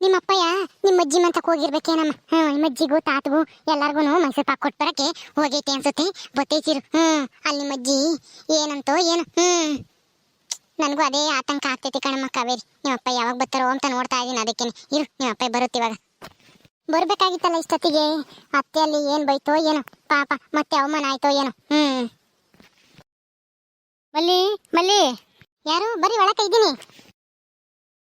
ನಿಮ್ಮ ಅಪ್ಪಯ್ಯ ನಿಮ್ಮ ಅಜ್ಜಿ ಮಂತಕ್ ಹೋಗಿರ್ಬೇಕೇನಮ್ಮ? ಹ್ಮ್, ನಿಮ್ಮ ಅಜ್ಜಿಗೂ ತಾತಗೂ ಎಲ್ಲರಿಗೂ ಮೈಸೂರು ಪಾಕ್ ಕೊಟ್ಟು ಬರೋಕ್ಕೆ ಹೋಗೈತೆ ಅನ್ಸುತ್ತೆ. ಬತ್ತೈತಿರು. ಹ್ಮ್, ಅಲ್ಲಿ ನಿಮ್ಮ ಅಜ್ಜಿ ಏನಂತೋ ಏನು. ಹ್ಮ್. ನನಗೂ ಅದೇ ಆತಂಕ ಆಗ್ತೈತಿ ಕಣಮ್ಮ ಕಾವೇರಿ. ನಿಮ್ಮ ಅಪ್ಪ ಯಾವಾಗ ಬರ್ತಾರೋ ಅಂತ ನೋಡ್ತಾ ಇದೀನಿ ಅದಕ್ಕೇನೆ ಇರು ನಿಮ್ಮ ಅಪ್ಪ ಬರಬೇಕಾಗಿತ್ತಲ್ಲ ಇಷ್ಟೊತ್ತಿಗೆ? ಅತ್ತೆ ಅಲ್ಲಿ ಏನ್ ಬೈತೋ ಏನೋ. ಪಾಪ, ಮತ್ತೆ ಅವಮಾನ ಆಯ್ತೋ ಏನೋ. ಹ್ಮ್. ಮಲ್ಲಿ ಮಲ್ಲಿ. ಯಾರು? ಬರೀ ಒಳಕ ಇದ್ದೀನಿ.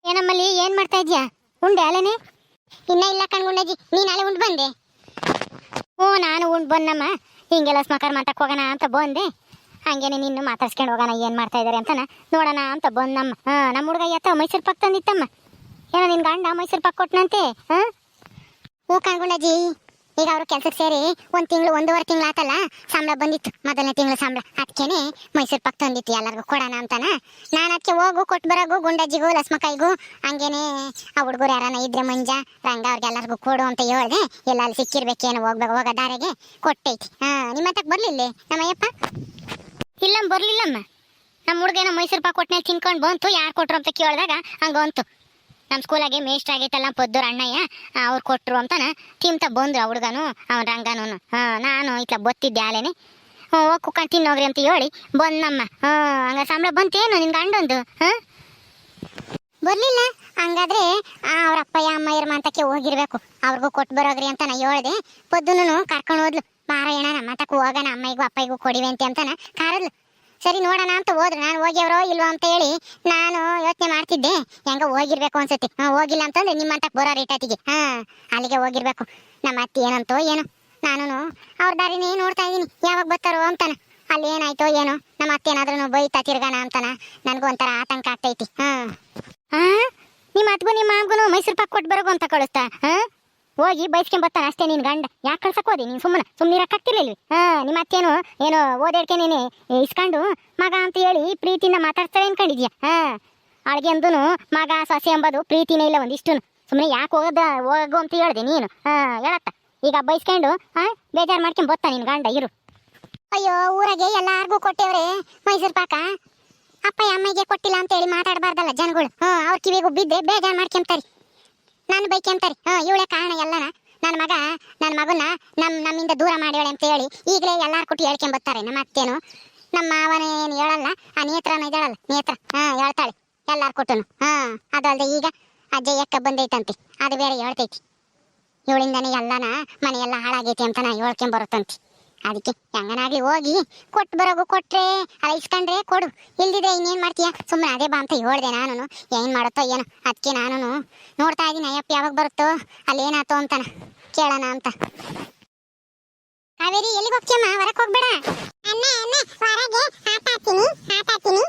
ಏನಮ್ಮಲ್ಲಿ ಏನ್ ಮಾಡ್ತಾ ಇದೀಯಾ? ಉಂಡೆ ಅಲ್ಲನೆ ಇನ್ನ ಇಲ್ಲ ಕಣ್ಗುಂಡಜ್ಜಿ ನೀನ್ ನಾಳೆ ಉಂಡು ಬಂದೆ. ಓ ನಾನು ಉಂಡು ಬಂದಮ್ಮ ಹಿಂಗೆಲ್ಲ ಸ್ಮಕಾರ ಮಾಡಕ್ ಹೋಗೋಣ ಅಂತ ಬಂದೆ. ಹಂಗೇನೆ ನಿನ್ನು ಮಾತಾಡ್ಸ್ಕೊಂಡು ಹೋಗೋಣ, ಏನು ಮಾಡ್ತಾ ಇದಾರೆ ಅಂತನ ನೋಡೋಣ ಅಂತ ಬಂದಮ್ಮ ಹಾಂ, ನಮ್ಮ ಹುಡುಗ ಎತ್ತ ಮೈಸೂರು ಪಾಕ್ ತಂದಿತ್ತಮ್ಮ. ಏನೋ ನಿನ್ ಗಂಡ ಮೈಸೂರು ಪಾಕ್ ಕೊಟ್ಟನಂತೆ ಹಾಂ? ಹ್ಞೂ ಕಣ್ಗುಂಡಜ್ಜಿ ಈಗ ಅವರು ಕೆಲ್ಸಕ್ಕೆ ಸೇರಿ ಒಂದು ತಿಂಗಳು, ಒಂದೂವರೆ ತಿಂಗಳು ಆತಲ್ಲ, ಸಂಬಳ ಬಂದಿತ್ತು. ಮೊದಲನೇ ತಿಂಗಳು ಸಂಬಳ. ಅದಕ್ಕೇನೆ ಮೈಸೂರು ಪಾಕ್ ತಂದಿತ್ತು ಎಲ್ಲರಿಗೂ ಕೊಡೋಣ ಅಂತಾನ. ನಾನು ಅದಕ್ಕೆ ಹೋಗು ಕೊಟ್ಟು ಬರೋಗು, ಗುಂಡಜ್ಜಿಗೂ ಲಸ್ಮಕಾಯಿಗೂ ಹಂಗೇನೆ ಆ ಹುಡುಗರು ಯಾರನ್ನ ಇದ್ರೆ ಮಂಜ, ರಂಗ ಅವ್ರಿಗೆಲ್ಲರಿಗೂ ಕೊಡು ಅಂತ ಹೇಳ್ದೆ. ಎಲ್ಲ ಅಲ್ಲಿ ಸಿಕ್ಕಿರ್ಬೇಕೇನು ಹೋಗ್ಬೇಕು, ಹೋಗೋ ದಾರಿಗೆ ಕೊಟ್ಟೈತಿ. ಹಾ, ನಿಮ್ಮ ಹತ್ತಕ್ಕೆ ಬರ್ಲಿಲ್ಲ? ನಮ್ಮಯ್ಯಪ್ಪ? ಇಲ್ಲಮ್ಮ, ಬರ್ಲಿಲ್ಲಮ್ಮ. ನಮ್ಮ ಹುಡುಗೇನೋ ಮೈಸೂರು ಪಾಕ್ ಕೊಟ್ಟನೇ ತಿನ್ಕೊಂಡು ಬಂತು, ಯಾರು ಕೊಟ್ರು ಅಂತ ಕೇಳಿದಾಗ ಹಂಗ ಅಂತು ನಮ್ಮ ಸ್ಕೂಲಾಗೆ ಮೇಸ್ಟ್ ಆಗೈತಲ್ಲ ಪೊದ್ದೂರು ಅಣ್ಣಯ್ಯ ಅವ್ರು ಕೊಟ್ರು ಅಂತಾನ. ತಿಂತ ಬಂದ್ರು ಹುಡುಗನು, ಅವ್ನ ರಂಗನೂ ನಾನು ಇತ್ಲ ಬತ್ತಿದ್ದೆ ಆಲೇನೆ ಹ್ಞೂ ಹೋಗಿ ಕುಕ್ಕಂಡು ತಿನ್ನೋಗ್ರಿ ಅಂತ ಹೇಳಿ, ಬಂದಮ್ಮ. ಹ್ಞೂ ಹಂಗ ಸಂಬಳ ಬಂತೇನು ನಿನ್ ಗಂಡೊಂದು ಹಾಂ? ಬರಲಿಲ್ಲ. ಹಂಗಾದ್ರೆ ಅವ್ರ ಅಪ್ಪಯ್ಯ ಅಮ್ಮಯ್ಯರ ಮಂತಕ್ಕೆ ಹೋಗಿರ್ಬೇಕು. ಅವ್ರಿಗೂ ಕೊಟ್ಟು ಬರೋಗ್ರಿ ಅಂತ ನಾ ಹೇಳ್ದೆ. ಪೊದ್ದುನು ಕರ್ಕೊಂಡು ಹೋದ್ಲು. ಮಾರಾಯಣ ನಮ್ಮ ಮಾತಕ್ಕೆ ಹೋಗೋಣ ಅಮ್ಮಯ್ಯಗೂ ಕೊಡಿವೆ ಅಂತ ಅಂತಾನ ಕಾರದ್ಲು. ಸರಿ ನೋಡೋಣ ಅಂತ ಹೋದ್ರು. ನಾನು ಹೋಗ್ಯವ್ರೋ ಇಲ್ವೋ ಅಂತ ಹೇಳಿ ನಾನು ಯೋಚನೆ ಮಾಡ್ತಿದ್ದೆ. ಹೆಂಗ ಹೋಗಿರ್ಬೇಕು ಅನ್ಸುತ್ತೆ. ಹಾ, ಹೋಗಿಲ್ಲ ಅಂತಂದ್ರೆ ನಿಮ್ಮ ಬರೋ ರೇಟತಿಗೆ ಹಾ, ಅಲ್ಲಿಗೆ ಹೋಗಿರ್ಬೇಕು. ನಮ್ಮ ಅತ್ತಿ ಏನಂತೋ ಏನೋ. ನಾನು ಅವ್ರ ದಾರಿನೇ ನೋಡ್ತಾ ಇದ್ದೀನಿ. ಯಾವಾಗ ಬರ್ತಾರೋ ಅಂತಾನ. ಅಲ್ಲಿ ಏನಾಯ್ತೋ ಏನೋ. ನಮ್ಮ ಅತ್ತೆ ಏನಾದ್ರೂ ಬೈತಾ ತಿರ್ಗಾನ ಅಂತಾನ. ನನಗೂ ಒಂಥರ ಆತಂಕ ಆಗ್ತೈತಿ. ಹಾ. ಹಾ ನಿಮ್ಮ ಅತ್ಗೂ ನಿಮ್ಮ ಮಾಮಗೂ ಮೈಸೂರು ಪಾಕ್ ಕೊಟ್ಟು ಬರೋಗು ಅಂತ ಕಳಿಸ್ತಾ. ಹಾ? ಹೋಗಿ ಬೈಸ್ಕೊಂಡ್ ಬರ್ತಾನೆ ಅಷ್ಟೇ ನಿನ್ ಗಂಡ. ಯಾಕೆ ಕಳ್ಸಕ್ ಹೋದಿ? ನೀನು ಸುಮ್ಮನೆ. ಸುಮ್ಮನೆ ಇರಕ್ಕಾಗ್ತಿರ್ಲಿಲ್ವಿ ಹಾ ನಿಮ್ಮ ಅತ್ತೇನು ಏನೋ ಓದೇಡ್ಕೆ ನೀನು ಇಸ್ಕೊಂಡು ಮಗ ಅಂತ ಹೇಳಿ ಪ್ರೀತಿಯಿಂದ ಮಾತಾಡ್ತಾರೆ ಅನ್ಕೊಂಡಿದ್ಯಾ? ಹಾ ಅಂದನು ಮಗ, ಸೊಸೆ ಎಂಬುದು ಪ್ರೀತಿನೇ ಇಲ್ಲ ಒಂದಿಷ್ಟು ಸುಮ್ಮನೆ ಯಾಕೆ ಹೋಗದ, ಹೋಗು ಅಂತ ಹೇಳ್ದೆ ನೀನು. ಹಾ, ಹೇಳತ್ತ. ಈಗ ಬೈಸ್ಕೊಂಡು, ಹಾ, ಬೇಜಾರು ಮಾಡ್ಕೊಂಡ್ ಬರ್ತಾ ನಿನ್ ಗಂಡ, ಇರು. ಅಯ್ಯೋ, ಊರಾಗೆ ಎಲ್ಲಾರ್ಗೂ ಕೊಟ್ಟೇವ್ರೆ, ಮೈಸೂರು ಪಾಕ. ಅಪ್ಪ ಅಮ್ಮಗೆ ಕೊಟ್ಟಿಲ್ಲ ಅಂತ ಹೇಳಿ ಮಾತಾಡಬಾರ್ದಲ್ಲ ಜನಗಳು. ಹಾ, ಅವ್ರ ಕಿವಿಗೂ ಬಿದ್ದೆ ಬೇಜಾರು ಮಾಡ್ಕೊಂತಾರೆ ನಾನು ಬೈಕೊಂತಾರೆ ಹಾಂ, ಇವಳೆ ಕಾರಣ ಎಲ್ಲನ? ನನ್ನ ಮಗ, ನನ್ನ ಮಗನ ನಮ್ಮ ನಮ್ಮಿಂದ ದೂರ ಮಾಡ್ಯಾಳೆ ಅಂತ ಹೇಳಿ ಈಗಲೇ ಎಲ್ಲಾರು ಕೊಟ್ಟು ಹೇಳ್ಕೊಂಬತ್ತಾರೆ ನಮ್ಮ ಅತ್ತೇನು, ನಮ್ಮ ಮಾವನ ಏನು ಹೇಳಲ್ಲ. ಆ ನೇತ್ರನ ಹೇಳಲ್ಲ ನೇತ್ರ. ಹಾಂ, ಹೇಳ್ತಾಳೆ ಎಲ್ಲಾರು ಕೊಟ್ಟನು. ಹಾ, ಅದಲ್ದೆ ಈಗ ಅಜ್ಜಯ್ಯಕ್ಕ ಬಂದೈತಂತೆ. ಅದು ಬೇರೆ ಹೇಳ್ತೈತಿ. ಇವಳಿಂದನೇ ಎಲ್ಲನ ಮನೆಯೆಲ್ಲ ಹಾಳಾಗೈತಿ ಅಂತ ನಾ ಹೇಳ್ಕೊಂಬರುತ್ತಂತೆ ಅದಕ್ಕೆ ಹೆಂಗನಾಗ್ಲಿ ಹೋಗಿ ಕೊಟ್ಟು ಬರೋಗು ಕೊಟ್ರೆ, ಅಲ್ಲ ಇಸ್ಕೊಂಡ್ರೆ ಕೊಡು. ಇಲ್ದಿದ್ರೆ ಇನ್ನೇನು ಮಾಡ್ತೀಯ? ಸುಮ್ಮನೆ ಅದೇ ಬಾ ಅಂತ ಹೇಳ್ದೆ ನಾನು ಏನು ಮಾಡುತ್ತೋ ಏನೋ. ಅದಕ್ಕೆ ನಾನು ನೋಡ್ತಾ ಇದೀನಿ ಅಯ್ಯಪ್ಪ ಯಾವಾಗ ಬರುತ್ತೋ, ಅಲ್ಲಿ ಏನಾತೋ ಅಂತಾನ. ಕೇಳೋಣ ಅಂತ. ಕಾವೇರಿ, ಎಲ್ಲಿಗೆ ಹೋಗ್ತೀಯಮ್ಮ? ಹೊರಕ್ಕೆ ಹೋಗ್ಬೇಡ. ಅಣ್ಣ ಅಣ್ಣ, ಹೊರಗೆ ಆಟ ಆಡ್ತೀನಿ ಆಟ ಆಡ್ತೀನಿ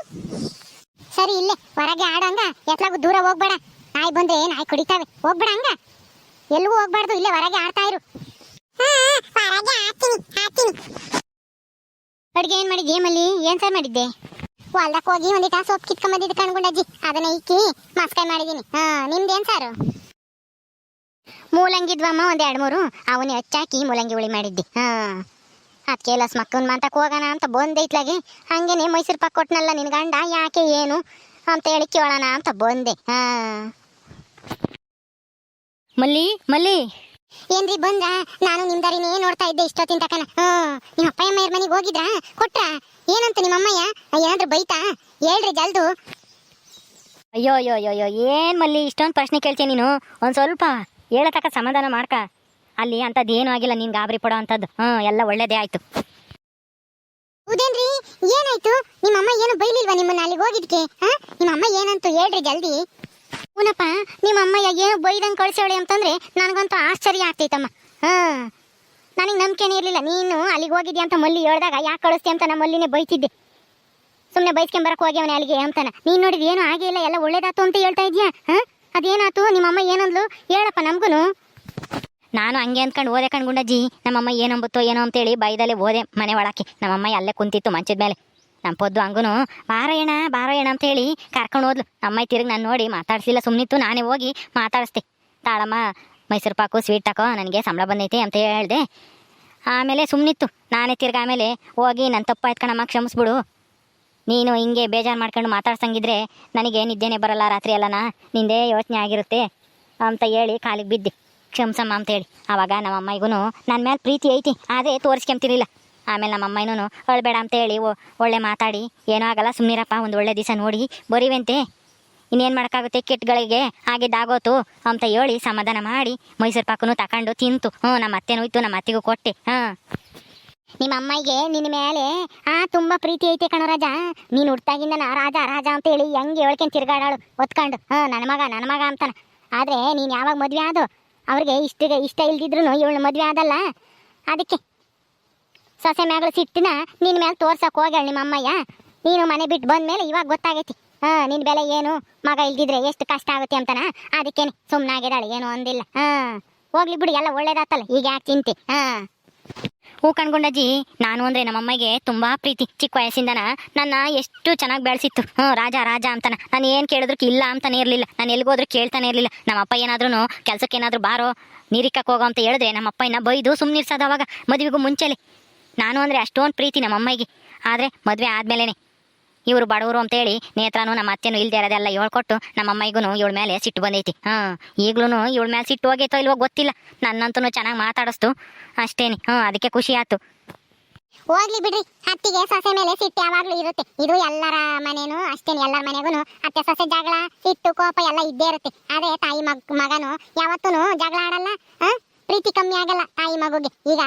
ಸರಿ, ಇಲ್ಲೇ. ಹೊರಗೆ ಆಡಂಗ. ಎತ್ಲಾಗು ದೂರ ಹೋಗ್ಬೇಡ. ನಾಯಿ ಬಂದ್ರೆ ನಾಯಿ ಕುಡಿತಾವೆ. ಹೋಗ್ಬೇಡ ಹಂಗ. ಎಲ್ಲಿಗೂ ಹೋಗ್ಬಾರ್ದು. ಇಲ್ಲೇ ಹೊರಗೆ ಆಡ್ತಾ ಇರು. ಅಡ್ಗೆ ಏನ್ ಮಾಡಿದ್ದೆ ಮಲ್ಲಿ ಏನ್ ಸರ್ ಮಾಡಿದ್ದೆ? ಹೊಲ್ದಕ್ಕೆ ಹೋಗಿ ಒಂದಿಟ ಸೊಪ್ಪು ಕಿತ್ಕೊಂಬಂದಿದ್ದು ಕಣ್ಗುಂಡಜ್ಜಿ ಅದನ್ನ ಇಕ್ಕಿ ಮಸ್ಕಾಯಿ ಮಾಡಿದೀನಿ. ಹಾ ನಿಮ್ದೇನ್ ಸಾರು? ಮೂಲಂಗಿದ್ವಮ್ಮ ಒಂದ್ ಎರಡ್ ಮೂರು. ಅವನೇ ಹಚ್ಚಾಕಿ ಮೂಲಂಗಿ ಹುಳಿ ಮಾಡಿದ್ದೆ. ಹಾ. ಅದಕ್ಕೆ ಲಸ್ ಮಕ್ಕನ್ ಮಂತಕ್ಕೆ ಹೋಗೋಣ ಅಂತ ಬಂದೈತ್ಲಾಗೆ ಹಂಗೇನೆ ಮೈಸೂರು ಪಾಕ್ ಕೊಟ್ನಲ್ಲ ನಿನ್ ಗಂಡ, ಯಾಕೆ ಏನು ಅಂತ ಹೇಳಿ ಕೇಳೋಣ ಅಂತ ಬಂದೆ. ಹಾ. ಮಲ್ಲಿ ಮಲ್ಲಿ. ಏನ್ರಿ ಬಂದ್ರ ನಾನು ನಿಮ್ ದಾರಿನೇ ನೋಡ್ತಾ ಇದ್ದೆ ಇಷ್ಟೊತ್ತಿನ ತಕನ ಹ್ಮ್ ನಿಮ್ಮ ಅಪ್ಪ ಅಮ್ಮ ಮನೆಗೆ ಹೋಗಿದ್ರಾ? ಕೊಟ್ರ? ಏನಂತ ನಿಮ್ಮ ಅಮ್ಮಯ್ಯ ಏನಾದ್ರು ಬೈತಾ? ಹೇಳ್ರಿ ಜಲ್ದು. ಅಯ್ಯೋ ಅಯ್ಯೋ ಅಯ್ಯೋ ಅಯ್ಯೋ ಏನ್ ಮಲ್ಲಿ ಇಷ್ಟೊಂದು ಪ್ರಶ್ನೆ ಕೇಳ್ತೀನಿ ನೀನು? ಒಂದ್ ಸ್ವಲ್ಪ ಹೇಳತಕ್ಕ ಸಮಾಧಾನ ಮಾಡ್ಕ. ಅಲ್ಲಿ ಅಂತದ್ ಏನು ಆಗಿಲ್ಲ ನಿನ್ ಗಾಬರಿ ಪಡೋ ಅಂಥದ್ದು ಹ್ಮ್ ಎಲ್ಲ ಒಳ್ಳೇದೇ ಆಯ್ತು. ಹೌದೇನ್ರಿ? ಏನಾಯ್ತು? ನಿಮ್ಮ ಅಮ್ಮ ಏನು ಬೈಲಿಲ್ವಾ ನಿಮ್ಮನ್ನ ಅಲ್ಲಿಗೆ ಹೋಗಿದ್ಕೆ? ಹಾ? ನಿಮ್ಮ ಅಮ್ಮ ಏನಂತು ಹೇಳ್ರಿ ಜಲ್ದಿ. ಹೂನಪ್ಪ, ನಿಮ್ಮ ಅಮ್ಮ ಏನು ಬೈದಂಗೆ ಕಳ್ಸೋಳೆ ಅಂತಂದ್ರೆ ನನಗಂತೂ ಆಶ್ಚರ್ಯ ಆಗ್ತೈತಮ್ಮ. ಹಾಂ. ನನಗೆ ನಂಬಿಕೆನೇ ಇರಲಿಲ್ಲ. ನೀನು ಅಲ್ಲಿಗೆ ಹೋಗಿದ್ಯಾ ಅಂತ ಮಲ್ಲಿ ಹೇಳ್ದಾಗ ಯಾಕೆ ಕಳಿಸ್ತಿ ಅಂತ ನಮ್ಮ ಮಲ್ಲಿನೇ ಬೈತಿದ್ದೆ. ಸುಮ್ಮನೆ ಬೈಸ್ಕೊಂಬರಕ್ಕೆ ಹೋಗಿ ಅವನೇ ಅಲ್ಲಿಗೆ ಅಂತಾನೆ ನೀನು ನೋಡಿದ್ರೆ ಏನು ಆಗೇ ಇಲ್ಲ, ಎಲ್ಲ ಒಳ್ಳೇದಾತು ಅಂತ ಹೇಳ್ತಾ ಇದೆಯಾ? ಹಾಂ? ನಿಮ್ಮ ಅಮ್ಮ ಏನಂದ್ಲು? ಹೇಳಪ್ಪ ನಮಗೂ ನಾನು ಹಂಗೆ ಅಂದ್ಕೊಂಡು ಓದೆ ಕಣ್ಗುಂಡಜ್ಜಿ. ನಮ್ಮಮ್ಮ ಏನಂಬುತ್ತೋ ಏನೋ ಅಂತೇಳಿ ಬೈದಲ್ಲೇ ಓದೆ ಮನೆ ಒಳಕ್ಕೆ. ನಮ್ಮಮ್ಮ ಅಲ್ಲೇ ಕುಂತಿತ್ತು ಮಂಚದ ಮೇಲೆ. ನಮ್ಮ ಪೊದ್ದು ಹಂಗೂ ಬಾರಯ್ಯಣ ಬಾರಯ್ಯಣ ಅಂತೇಳಿ ಕರ್ಕೊಂಡು ಹೋದ್ಲು. ಅಮ್ಮ ತಿರುಗಿ ನಾನು ನೋಡಿ ಮಾತಾಡ್ಸಿಲ್ಲ ಸುಮ್ಮನಿತ್ತು ನಾನೇ ಹೋಗಿ ಮಾತಾಡಿಸ್ತೆ ತಾಳಮ್ಮ, ಮೈಸೂರು ಪಾಕು ಸ್ವೀಟ್ ತಕೋ, ನನಗೆ ಸಂಬಳ ಬಂದೈತೆ ಅಂತ ಹೇಳಿದೆ. ಆಮೇಲೆ ಸುಮ್ಮನಿತ್ತು ನಾನೇ ತಿರ್ಗಿ ಆಮೇಲೆ ಹೋಗಿ ನನ್ನ ತಪ್ಪ ಎತ್ಕೊಂಡಮ್ಮ ಕ್ಷಮಿಸ್ಬಿಡು. ನೀನು ಹಿಂಗೆ ಬೇಜಾರು ಮಾಡ್ಕೊಂಡು ಮಾತಾಡ್ಸಂಗಿದ್ರೆ ನನಗೆ ನಿದ್ದೆನೇ ಬರಲ್ಲ, ರಾತ್ರಿ ಎಲ್ಲನ, ನಿಂದೇ ಯೋಚನೆ ಆಗಿರುತ್ತೆ ಅಂತ ಹೇಳಿ ಕಾಲಿಗೆ ಬಿದ್ದೆ. ಕ್ಷಮಿಸಮ್ಮ ಅಂತ ಹೇಳಿ ಆವಾಗ ನಮ್ಮ ಅಮ್ಮಗೂ ನನ್ನ ಮೇಲೆ ಪ್ರೀತಿ ಐತಿ, ಆದರೆ ತೋರಿಸ್ಕೊಂತಿರ್ಲಿಲ್ಲ ಆಮೇಲೆ ನಮ್ಮ ಅಮ್ಮನೂ ಅಳ್ಬೇಡ ಅಂತ ಹೇಳಿ ಒಳ್ಳೆ ಮಾತಾಡಿ. ಏನೂ ಆಗಲ್ಲ ಸುಮ್ಮನಿರಪ್ಪ ಒಂದು ಒಳ್ಳೆ ದಿವಸ ನೋಡಿ. ಬರೀವಂತೆ. ಇನ್ನೇನು ಮಾಡೋಕ್ಕಾಗುತ್ತೆ ಕೆಟ್ಟಗಳಿಗೆ ಆಗಿದ್ದಾಗೋತು ಅಂತ ಹೇಳಿ ಸಮಾಧಾನ ಮಾಡಿ ಮೈಸೂರು ಪಾಕನೂ ತಗೊಂಡು ತಿಂತು. ಹ್ಞೂ ನಮ್ಮ ಅತ್ತೆನೂ ಇತ್ತು, ನಮ್ಮ ಅತ್ತೆಗೂ ಕೊಟ್ಟೆ. ಹಾಂ. ನಿಮ್ಮ ಅಮ್ಮಗೆ ನಿನ್ನ ಮೇಲೆ, ಆ, ತುಂಬಾ ಪ್ರೀತಿ ಐತೆ ಕಣೋ ರಾಜ. ನೀನು ಹುಡ್ತಾಗಿಂದ ನಾ ರಾಜ ರಾಜ ಅಂತ ಹೇಳಿ ಹೆಂಗೆ ಹೇಳ್ಕೊಂಡು ತಿರ್ಗಾಡಾಳು. ಒತ್ಕೊಂಡು, ಹಾಂ ನನ್ನ ಮಗ ನನ್ನ ಮಗ ಅಂತಾನೆ. ಆದ್ರೆ ನೀನು ಯಾವಾಗ ಮದುವೆ ಆದೋ? ಅವ್ರಿಗೆ ಇಷ್ಟ ಇಷ್ಟ ಇಲ್ದಿದ್ರು ಇವಳು ಮದುವೆ ಆದಲ್ಲ. ಅದಕ್ಕೆ ಸೊಸೆ ಮ್ಯಾಗ ಸಿಟ್ಟಿನ ನಿನ್ನ ಮೇಲೆ ತೋರ್ಸಕ್ ಹೋಗ್ಯಾಳ ನಿಮ್ಮ ಅಮ್ಮಯ್ಯ. ನೀನು ಮನೆ ಬಿಟ್ಟು ಬಂದ ಮೇಲೆ ಇವಾಗ ಗೊತ್ತಾಗೈತಿ. ಹಾ, ನಿನ್ ಬೆಲೆ ಏನು? ಮಗ ಇಲ್ದಿದ್ರೆ ಎಷ್ಟು ಕಷ್ಟ ಆಗುತ್ತೆ ಅಂತನ? ಅದಕ್ಕೇನೆ ಸುಮ್ಮನಾಗಿದ್ದಾಳೆ ಏನು ಅಂದಿಲ್ಲ. ಹಾ, ಹೋಗ್ಲಿ ಬಿಡಿ, ಎಲ್ಲ ಒಳ್ಳೇದಾತಲ್ಲ. ಈಗ ಯಾಕೆ ಚಿಂತೆ? ಹಾ. ಹೂ ಕಣ್ಕೊಂಡಜ್ಜಿ ನಾನು ಅಂದ್ರೆ ನಮ್ಮಮ್ಮಗೆ ತುಂಬಾ ಪ್ರೀತಿ. ಚಿಕ್ಕ ವಯಸ್ಸಿಂದನ ನನ್ನ ಎಷ್ಟು ಚೆನ್ನಾಗಿ ಬೆಳೆಸಿತ್ತು. ಹ್ಞೂ ರಾಜ ರಾಜ ಅಂತಾನ. ನಾನು ಏನು ಕೇಳಿದ್ರು ಇಲ್ಲ ಅಂತಾನೆ ಇರಲಿಲ್ಲ. ನಾನು ಎಲ್ಗೋದ್ರು ಕೇಳ್ತಾನೆ ಇರಲಿಲ್ಲ. ನಮ್ಮಪ್ಪ ಏನಾದ್ರೂ ಕೆಲ್ಸಕ್ಕೆ ಏನಾದ್ರು ಬಾರೋ ನೀರಿಕ್ಕಕ್ಕೆ ಹೋಗೋ ಅಂತ ಹೇಳಿದ್ರೆ ನಮ್ಮಪ್ಪ ಇನ್ನ ಬೈದು ಸುಮ್ಮನಿರ್ಸೋದು ಅವಾಗ ಮದುವೆಗೂ ಮುಂಚೆಲೆ. ನಾನು ಅಂದ್ರೆ ಅಷ್ಟೊಂದು ಪ್ರೀತಿ ನಮ್ಮ ಅಮ್ಮಗೆ ಆದರೆ ಮದುವೆ ಆದ್ಮೇಲೆನೆ. ಇವರು ಬಡವರು ಅಂತೇಳಿ ನೇತ್ರನೂ ನಮ್ಮ ಅತ್ತೆನೂ ಇಲ್ಲದೆ ಇರೋದೆಲ್ಲ ಹೇಳ್ಕೊಟ್ಟು ನಮ್ಮ ಅಮ್ಮಗೂ ಇವಳ ಮೇಲೆ ಸಿಟ್ಟು ಬಂದೈತಿ. ಹಾಂ ಈಗ್ಲೂ ಇವಳ ಮೇಲೆ ಸಿಟ್ಟು ಹೋಗೈತೋ ಇಲ್ವೋ ಗೊತ್ತಿಲ್ಲ. ನನ್ನಂತೂ ಚೆನ್ನಾಗಿ ಮಾತಾಡಿಸ್ತು. ಅಷ್ಟೇನೆ. ಹಾಂ, ಅದಕ್ಕೆ ಖುಷಿ ಆಯ್ತು. ಹೋಗ್ಲಿ ಬಿಡ್ರಿ. ಅತ್ತಿಗೆ ಸೊಸೆ ಮೇಲೆ ಸಿಟ್ಟು ಯಾವಾಗಲೂ ಇರುತ್ತೆ. ಇದು ಎಲ್ಲರ ಮನೇನು ಅಷ್ಟೇನೆ. ಎಲ್ಲರ ಮನೆಗೂ ಅತ್ತೆ ಸೊಸೆ ಜಗಳ, ಸಿಟ್ಟು, ಕೋಪ ಎಲ್ಲ ಇದ್ದೇ ಇರುತ್ತೆ. ಅದೇ ತಾಯಿ ಮಗ, ಮಗನು ಯಾವತ್ತೂ ಜಗಳ ಆಡಲ್ಲ. ಆ? ಪ್ರೀತಿ ಕಮ್ಮಿ ಆಗಲ್ಲ ತಾಯಿ ಮಗುಗೆ. ಈಗ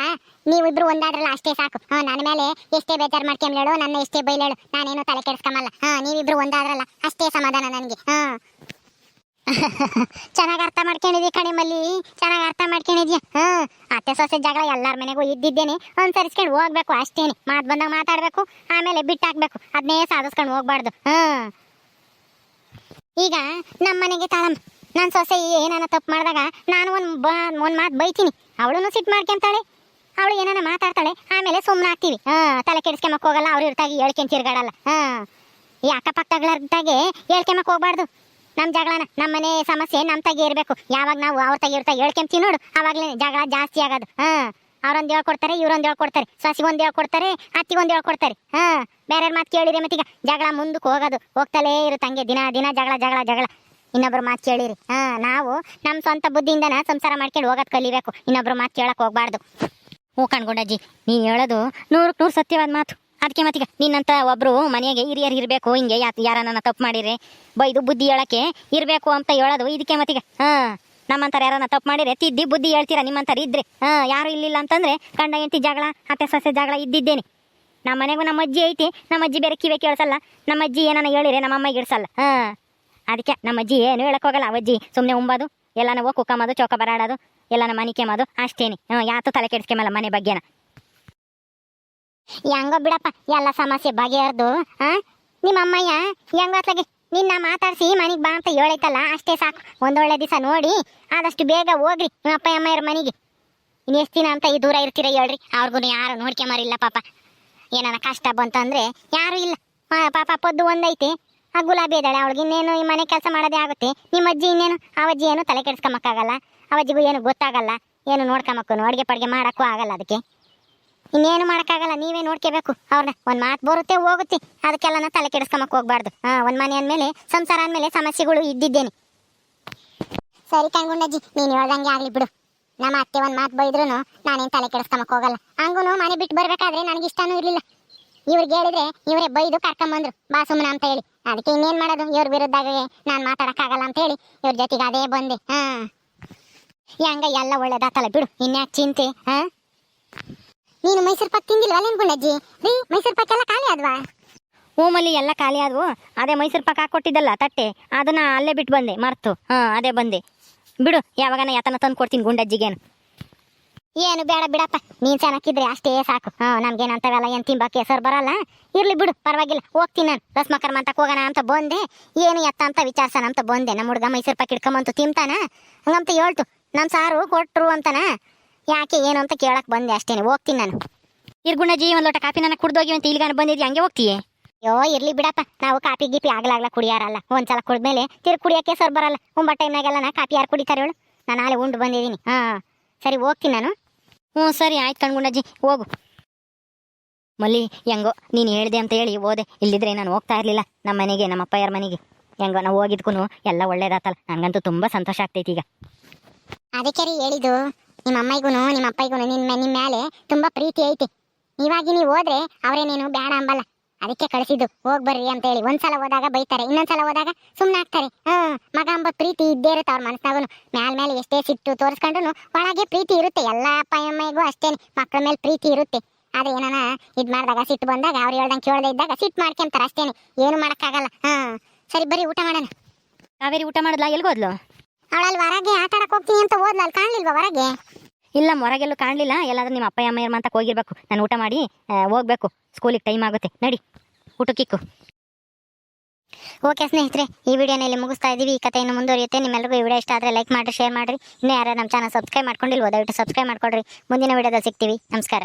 ನೀವಿಬ್ರು ಒಂದಾದ್ರಲ್ಲ ಅಷ್ಟೇ ಸಾಕು. ಹಾ, ನನ್ನ ಮೇಲೆ ಎಷ್ಟೇ ಬೇಜಾರು ಮಾಡ್ಕೊಂಬ್ಲೇಳು ನನ್ನ ಎಷ್ಟೇ ಬೈಲೇಳು ನಾನೇನು ತಲೆ ಕೆಡಿಸ್ಕೊಂಬಲ್ಲ ಹಾ, ನೀವಿಬ್ರು ಒಂದಾದ್ರಲ್ಲ, ಅಷ್ಟೇ ಸಮಾಧಾನ ನನಗೆ. ಹಾ. ಚೆನ್ನಾಗಿ ಅರ್ಥ ಮಾಡ್ಕೊಂಡಿದ್ವಿ ಕಣೆ ಮಲ್ಲಿ. ಚೆನ್ನಾಗಿ ಅರ್ಥ ಮಾಡ್ಕೊಂಡಿದ್ಯಾ? ಹಾ. ಅತ್ತೆ ಸೊಸೆ ಜಗಳ, ಎಲ್ಲಾರ ಮನೆಗೂ ಇದ್ದಿದ್ದೇನೆ. ಅನುಸರಿಸ್ಕೊಂಡು ಹೋಗ್ಬೇಕು ಅಷ್ಟೇನೆ. ಮಾತು ಬಂದಾಗ ಮಾತಾಡ್ಬೇಕು, ಆಮೇಲೆ ಬಿಟ್ಟಾಕ್ಬೇಕು. ಅದನ್ನೇ ಸಾಧಿಸ್ಕೊಂಡು ಹೋಗ್ಬಾರ್ದು. ಹಾ. ಈಗ ನಮ್ಮ ಮನೆಗೆ ತಾಳಮ್ಮ. ನನ್ನ ಸೊಸೆ ಏನಾನ ತಪ್ಪು ಮಾಡಿದಾಗ ನಾನು ಒಂದು ಬ, ಒಂದು ಮಾತು ಬೈತೀನಿ. ಅವಳು ಸಿಟ್ಟು ಮಾಡ್ಕೊಂತಾಳೆ ಅವಳು ಏನಾನ ಮಾತಾಡ್ತಾಳೆ, ಆಮೇಲೆ ಸುಮ್ಮನೆ ಆಗ್ತೀವಿ ಹಾಂ, ತಲೆ ಕೆಡಿಸ್ಕೊಂಬಕ್ ಹೋಗಲ್ಲ, ಅವ್ರು ಇರ್ತಾಗಿ ಹೇಳ್ಕೊಂಡ್ ತಿರ್ಗಾಡಲ್ಲ. ಹಾಂ, ಈ ಅಕ್ಕಪಕ್ಕಗಳಾಗೆ ಹೇಳ್ಕೊಂಬಕ್ ಹೋಗ್ಬಾರ್ದು. ನಮ್ಮ ಜಗಳನ ನಮ್ಮ ಮನೆ ಸಮಸ್ಯೆ ನಮ್ಮ ತಾಗಿ ಇರಬೇಕು. ಯಾವಾಗ ನಾವು ಅವ್ರ ತಾಗಿ ಇರ್ತಾಗ ಹೇಳ್ಕೊಂತೀವಿ ನೋಡು, ಅವಾಗಲೇ ಜಗಳ ಜಾಸ್ತಿ ಆಗೋದು. ಹಾಂ, ಅವ್ರೊಂದು ಹೇಳ್ಕೊಡ್ತಾರೆ ಇವ್ರೊಂದು ಹೇಳ್ಕೊಡ್ತಾರೆ ಸಸಿ ಒಂದು ಹೇಳ್ಕೊಡ್ತಾರೆ ಅತ್ತಿಗೆ ಒಂದು ಹೇಳ್ಕೊಡ್ತಾರೆ ಹಾಂ, ಬೇರೆಯವ್ರ ಮಾತು ಕೇಳಿದ್ರೆ ಮತ್ತೀಗ. ಜಗಳ ಮುಂದಕ್ಕೆ ಹೋಗೋದು, ಹೋಗ್ತಲೇ ಇರುತ್ತೆ ದಿನ ದಿನ ಜಗಳ ಜಗಳ ಜಗಳ. ಇನ್ನೊಬ್ರು ಮಾತು ಕೇಳಿರಿ. ಹಾ, ನಾವು ನಮ್ಮ ಸ್ವಂತ ಬುದ್ಧಿಯಿಂದನ ಸಂಸಾರ ಮಾಡ್ಕೊಂಡು ಹೋಗೋದು ಕಲಿಬೇಕು. ಇನ್ನೊಬ್ರು ಮಾತು ಕೇಳಕ್ ಹೋಗ್ಬಾರ್ದು. ಹ್ಞೂ ಕಣ್ಗೊಂಡಜ್ಜಿ ನೀನು ಹೇಳೋದು ನೂರಕ್ಕೆ ನೂರು ಸತ್ಯವಾದ ಮಾತು. ಅದಕ್ಕೆ ಮತ್ತೀಗ, ನಿನ್ನಂತ ಒಬ್ರು ಮನೆಗೆ ಹಿರಿಯರು ಇರಬೇಕು, ಹಿಂಗೆ ಯಾ ಯಾರನ್ನ ತಪ್ಪು ಮಾಡಿರಿ. ಬೈದು ಬುದ್ಧಿ ಹೇಳಕ್ಕೆ ಇರಬೇಕು ಅಂತ ಹೇಳೋದು. ಇದಕ್ಕೆ ಮತ್ತೀಗ, ಹಾಂ ನಮ್ಮಂತಾರ ಯಾರನ್ನ ತಪ್ಪು ಮಾಡಿರಿ ತಿದ್ದಿ ಬುದ್ಧಿ ಹೇಳ್ತೀರಾ ನಿಮ್ಮಂತಾರ ಇದ್ರೆ. ಹಾ, ಯಾರು ಇಲ್ಲಿಲ್ಲ ಅಂತಂದ್ರೆ ಕಂಡ ಹೆಂಡತಿ ಜಗಳ, ಅತ್ತೆ, ಸೊಸೆ ಜಗಳ ಇದ್ದಿದ್ದೇನೆ. ನಮ್ಮ ಮನೆಗೂ ನಮ್ಮ ಅಜ್ಜಿ ಐತಿ ನಮ್ಮ ಅಜ್ಜಿ ಬೇರೆ ಕಿವೆ ಕೇಳಿಸಲ್ಲ. ನಮ್ಮ ಅಜ್ಜಿ ಏನನ್ನ ಹೇಳಿರಿ ನಮ್ಮ ಅಮ್ಮಗೆ ಇಡ್ಸಲ್ಲ. ಹಾಂ. ಅದಕ್ಕೆ ನಮ್ಮ ಅಜ್ಜಿ ಏನು ಹೇಳಕ್ ಹೋಗಲ್ಲ. ಅವಜ್ಜಿ ಸುಮ್ಮನೆ ಉಂಬೋದು ಎಲ್ಲಾನ ನಾವು ಕುಕ್ಕಮದು ಚೌಕ ಬರಾಡೋದು ಎಲ್ಲಾನ ಮನೆ ಕೆಮ್ಮದು. ಅಷ್ಟೇನೆ. ಯಾತು ತಲೆ ಕೆಡಿಸ್ಕೊಂಬಲ್ಲ ಮನೆ ಬಗ್ಗೆನ. ಹೆಂಗೋ ಬಿಡಪ್ಪ, ಎಲ್ಲ ಸಮಸ್ಯೆ ಬಗೆಹರ್ದು ಆ ನಿಮ್ಮ ಅಮ್ಮಯ್ಯ ಹೆಂಗೋ ಅತ್ಲಾಗೆ ನಿನ್ನ ಮಾತಾಡಿಸಿ ಮನೆಗೆ ಬಾ ಅಂತ ಹೇಳೈತಲ್ಲ, ಅಷ್ಟೇ ಸಾಕು. ಒಂದೊಳ್ಳೆ ದಿವಸ ನೋಡಿ, ಆದಷ್ಟು ಬೇಗ ಹೋಗ್ರಿ ನಿಮ್ಮ ಅಪ್ಪ ಅಮ್ಮಯ್ಯರ ಮನೆಗೆ. ಇನ್ನು ಎಷ್ಟು ದಿನ ಅಂತ ಈ ದೂರ ಇರ್ತೀರ ಹೇಳ್ರಿ. ಅವ್ರಿಗೂ ಯಾರು ನೋಡ್ಕೊಂಬರಿಲ್ಲ ಪಾಪ. ಏನಾರ ಕಷ್ಟ ಬಂತಂದ್ರೆ ಯಾರು ಇಲ್ಲ. ಪಾಪ ಪೊದ್ದು ಒಂದೈತೆ. ಆ ಗುಲಾಬಿ ಇದ್ದಾಳೆ, ಅವಳಿಗೆ ಇನ್ನೇನು ಈ ಮನೆ ಕೆಲಸ ಮಾಡೋದೇ ಆಗುತ್ತೆ. ನಿಮ್ಮ ಅಜ್ಜಿ ಇನ್ನೇನು? ಆ ಅಜ್ಜಿ ಏನು ತಲೆ ಕೆಡಿಸ್ಕೊಂಬಕ್ಕಾಗಲ್ಲ ಅವಜ್ಜಿಗೂ ಏನು ಗೊತ್ತಾಗಲ್ಲ? ಏನು ನೋಡ್ಕೊಂಬಕ್ಕೂ ಅಡುಗೆ ಪಡ್ಗೆ ಮಾಡೋಕ್ಕೂ ಆಗಲ್ಲ ಅದಕ್ಕೆ. ಇನ್ನೇನು ಮಾಡೋಕ್ಕಾಗಲ್ಲ? ನೀವೇ ನೋಡ್ಕೋಬೇಕು. ಅವ್ರನ್ನ ಒಂದು ಮಾತು ಬರುತ್ತೆ, ಹೋಗುತ್ತೆ. ಅದಕ್ಕೆಲ್ಲನ ತಲೆ ಕೆಡಿಸ್ಕೊಂಬಕ್ಕೆ ಹೋಗ್ಬಾರ್ದು. ಹಾಂ, ಒಂದು ಮನೆ ಅಂದಮೇಲೆ, ಸಂಸಾರ ಅಂದಮೇಲೆ ಸಮಸ್ಯೆಗಳು ಇದ್ದಿದ್ದೇನೆ. ಸರಿ ಕಣ್ಗುಂಡಜ್ಜಿ ನೀನು ಹೇಳ್ದಂಗೆ ಆಗಲಿ ಬಿಡು. ನಮ್ಮ ಅತ್ತೆ ಒಂದು ಮಾತು ಬೈದ್ರು ನಾನೇನು ತಲೆ ಕೆಡಿಸ್ಕೊಂಬಕ್ಕೆ ಹೋಗಲ್ಲ. ಹಂಗೂ ಮನೆ ಬಿಟ್ಟು ಬರಬೇಕಾದ್ರೆ ನನಗೆ ಇಷ್ಟನೂ ಇರಲಿಲ್ಲ. ಇವ್ರಿಗೆ ಹೇಳಿದ್ರೆ ಇವರೇ ಬೈದು ಕರ್ಕೊಂಬಂದ್ರು. ಬಾ ಸುಮ್ಮನ ಅಂತ ಹೇಳಿ. ಅದಕ್ಕೆ ಇನ್ನೇನ್ ಮಾಡೋದು? ಇವ್ರ ವಿರುದ್ಧ ನಾನು ಅಂತ ಹೇಳಿ ಇವ್ರ ಜೊತೆಗೆ ಅದೇ ಬಂದೆ. ಹಾ. ಹೆಂಗ ಎಲ್ಲ ಒಳ್ಳೇದಾತಲ್ಲ ಬಿಡು, ಇನ್ಯಾಕೆ ಚಿಂತೆ, ಹಾ? ನೀನು ಮೈಸೂರು ಪಾಕ್ ತಿಂದಿಲ್ವಾ ಅಲ್ಲೇನ್ ಗುಂಡಜ್ಜಿ? ರೀ, ಮೈಸೂರು ಪಾಕ್ ಎಲ್ಲ ಖಾಲಿ ಆದ್ವಾ? ಹೂಮಲ್ಲಿ ಎಲ್ಲ ಖಾಲಿ ಆದ್ವು. ಅದೇ ಮೈಸೂರು ಪಾಕ್ ಹಾಕೊಟ್ಟಿದ್ದಲ್ಲ ತಟ್ಟೆ, ಅದನ್ನ ಅಲ್ಲೇ ಬಿಟ್ಟು ಬಂದೆ, ಮರ್ತು. ಹಾಂ, ಅದೇ ಬಂದೆ. ಬಿಡು, ಯಾವಾಗನ ಯಾತನ ತಂದು ಕೊಡ್ತೀನಿ ಗುಂಡಜ್ಜಿಗೇನು. ಏನು ಬೇಡ ಬಿಡಪ್ಪ ನೀನ್ ಚೆನ್ನಾಗಿದ್ರೆ ಅಷ್ಟೇ ಸಾಕು. ಹಾ ನಮ್ಗೇನಂತವೆಲ್ಲ ಏನ್ ತಿಂಬಕ್ಕೆ ಹೆಸರು ಬರಲ್ಲ? ಇರ್ಲಿ ಬಿಡು ಪರವಾಗಿಲ್ಲ ಹೋಗ್ತೀನಿ ನಾನು. ರಸ್ಮಕರ್ಮ ಅಂತ ಹೋಗೋಣ ಅಂತ ಬಂದೆ. ಏನು ಎತ್ತ ಅಂತ ವಿಚಾರಿಸೋಣ ಅಂತ ಬಂದೆ. ನಮ್ಮ ಹುಡುಗ ಮೈಸೂರು ಪಾಕ್ ಇಟ್ಕೊಂಬಂತು ತಿಂತಾನ? ಹಂಗಂತ ಹೇಳ್ತು ನಮ್ಮ ಸಾರು ಕೊಟ್ರು ಅಂತನ? ಯಾಕೆ ಏನು ಅಂತ ಕೇಳಕ್ ಬಂದೆ ಅಷ್ಟೇನೆ ಹೋಗ್ತೀನಿ ನಾನು. ಇರ್ಗುಣ ಜೀ ಒಂದು ಲೋಟ ಕಾಫಿ ನಾನು ಕುಡ್ದೋಗಿ ಅಂತ ಇಲ್ಲಿಗಾನ ಬಂದಿದ್ದೆ ಹಂಗೆ ಹೋಗ್ತೀಯೇ? ಯೋ ಇರ್ಲಿ ಬಿಡಪ್ಪ ನಾವು ಕಾಪಿ ಗೀಪಿ ಆಗ್ಲಾಗ್ಲ ಕುಡಿಯಾರಲ್ಲ. ಒಂದ್ಸಲ ಕುಡಿದ್ಮೇಲೆ ತಿರ್ ಕುಡಿಯಕ್ಕೆ ಸರ್ ಬರಲ್ಲ. ಒಂಬ ಟೈಮ್ನಾಗೆಲ್ಲ ನಾ ಕಾಪಿ ಯಾರು ಕುಡಿತಾರೆ ಹೇಳು? ನಾನು ನಾಳೆ ಉಂಡು ಬಂದಿದ್ದೀನಿ. ಹಾ ಸರಿ ಹೋಗ್ತೀನಿ ನಾನು. ಹ್ಞೂ, ಸರಿ, ಆಯ್ತು ಕಣ್ಗುಂಡಜ್ಜಿ ಹೋಗು. ಮಲ್ಲಿ, ಹೆಂಗೋ, ನೀನು ಹೇಳ್ದೆ ಅಂತ ಹೇಳಿ ಓದೆ ಇಲ್ಲಿದ್ರೆ ನಾನು ಹೋಗ್ತಾ ಇರಲಿಲ್ಲ ನಮ್ಮ ಮನೆಗೆ, ನಮ್ಮ ಅಪ್ಪಯ್ಯರ ಮನೆಗೆ. ಹೆಂಗೋ, ನಾವು ಹೋಗಿದ್ಕೂ ಎಲ್ಲ ಒಳ್ಳೇದಾತಲ್ಲ. ನನಗಂತೂ ತುಂಬ ಸಂತೋಷ ಆಗ್ತೈತಿ ಈಗ. ಅದಕ್ಕೆ ರೀ ಹೇಳಿದ್ದು. ನಿಮ್ಮ ಅಮ್ಮಗೂ ನಿಮ್ಮ ಅಪ್ಪಗೂ ನಿಮ್ಮ ನಿಮ್ಮ ಮೇಲೆ ತುಂಬಾ ಪ್ರೀತಿ ಐತಿ. ಇವಾಗಿ ನೀವು ಹೋದ್ರೆ ಅವರೇನೇನು ಬೇಡ ಅಂಬಲ್ಲ. ಅದಕ್ಕೆ ಕಳಿಸಿದ್ದು. ಹೋಗ್ ಬರ್ರಿ ಅಂತ ಹೇಳಿ ಒಂದ್ಸಲ ಹೋದಾಗ ಬೈತಾರೆ. ಇನ್ನೊಂದ್ಸಲ ಹೋದಾಗ ಸುಮ್ಮನೆ ಆಗ್ತಾರೆ. ಹ್ಮ್ ಮಗ ಅಂಬ ಪ್ರೀತಿ ಇದ್ದೇ ಇರುತ್ತೆ ಅವ್ರ ಮನಸ್ಸಾಗೂ ಮ್ಯಾಲ ಮೇಲೆ ಎಷ್ಟೇ ಸಿಟ್ಟು ತೋರಿಸ್ಕೊಂಡ್ರು ಒಳಗೆ ಪ್ರೀತಿ ಇರುತ್ತೆ. ಎಲ್ಲಾ ಅಪ್ಪ ಅಮ್ಮಗೂ ಅಷ್ಟೇನೆ. ಮಕ್ಕಳ ಮೇಲೆ ಪ್ರೀತಿ ಇರುತ್ತೆ. ಆದ್ರೆ ಏನನ ಇದ್ ಮಾಡಿದಾಗ ಸಿಟ್ಟು ಬಂದಾಗ ಅವ್ರು ಹೇಳ್ದಂಗೆ ಕೇಳದೆ ಇದ್ದಾಗ ಸಿಟ್ಟು ಮಾಡ್ಕೊಂತಾರ ಅಷ್ಟೇನೆ. ಏನು ಮಾಡಕ್ಕಾಗಲ್ಲ. ಹಾ ಸರಿ ಬರೀ ಊಟ ಮಾಡೋಣ. ಕಾವೇರಿ ಊಟ ಮಾಡಿದ್ಲಾ? ಎಲ್ಗೋದ್ಲು? ಅವಳಲ್ಲಿ ಹೊರಗೆ ಆಟ ಆಡಕ್ ಹೋಗ್ತೀನಿ ಅಂತ ಹೋದ್ಲ. ಅಲ್ಲಿ ಕಾಣ್ಲಿಲ್ವಾ ಹೊರಗೆ? ಇಲ್ಲ ಹೊರಗೆಲ್ಲೂ ಕಾಣಲಿಲ್ಲ. ಎಲ್ಲಾದರೂ ನಿಮ್ಮ ಅಪ್ಪ ಅಮ್ಮ ಅಂತ ಹೋಗಿರ್ಬೇಕು. ನಾನು ಊಟ ಮಾಡಿ ಹೋಗ್ಬೇಕು. ಸ್ಕೂಲಿಗೆ ಟೈಮ್ ಆಗುತ್ತೆ. ನಡಿ ಊಟಕ್ಕಿಕ್ಕು ಓಕೆ ಸ್ನೇಹಿತರೆ, ಈ ವಿಡಿಯೋನ ಇಲ್ಲಿ ಮುಗಿಸ್ತಾ ಇದೀವಿ ಈ ಕಥೆಯನ್ನು ಮುಂದುವರಿಯುತ್ತೆ. ನಿಮ್ಮೆಲ್ಲರಿಗೂ ಈ ವಿಡಿಯೋ ಇಷ್ಟ ಆದರೆ ಲೈಕ್ ಮಾಡಿ ಶೇರ್ ಮಾಡಿರಿ. ಇನ್ನೂ ಯಾರು ನಮ್ಮ ಚಾನಲ್ ಸಬ್ಸ್ಕ್ರೈಬ್ ಮಾಡ್ಕೊಂಡಿಲ್ವೋ, ದಯವಿಟ್ಟು ಸಬ್ಸ್ಕ್ರೈಬ್ ಮಾಡ್ಕೊಡ್ರಿ ಮುಂದಿನ ವಿಡಿಯೋದಲ್ಲಿ ಸಿಗ್ತೀವಿ. ನಮಸ್ಕಾರ.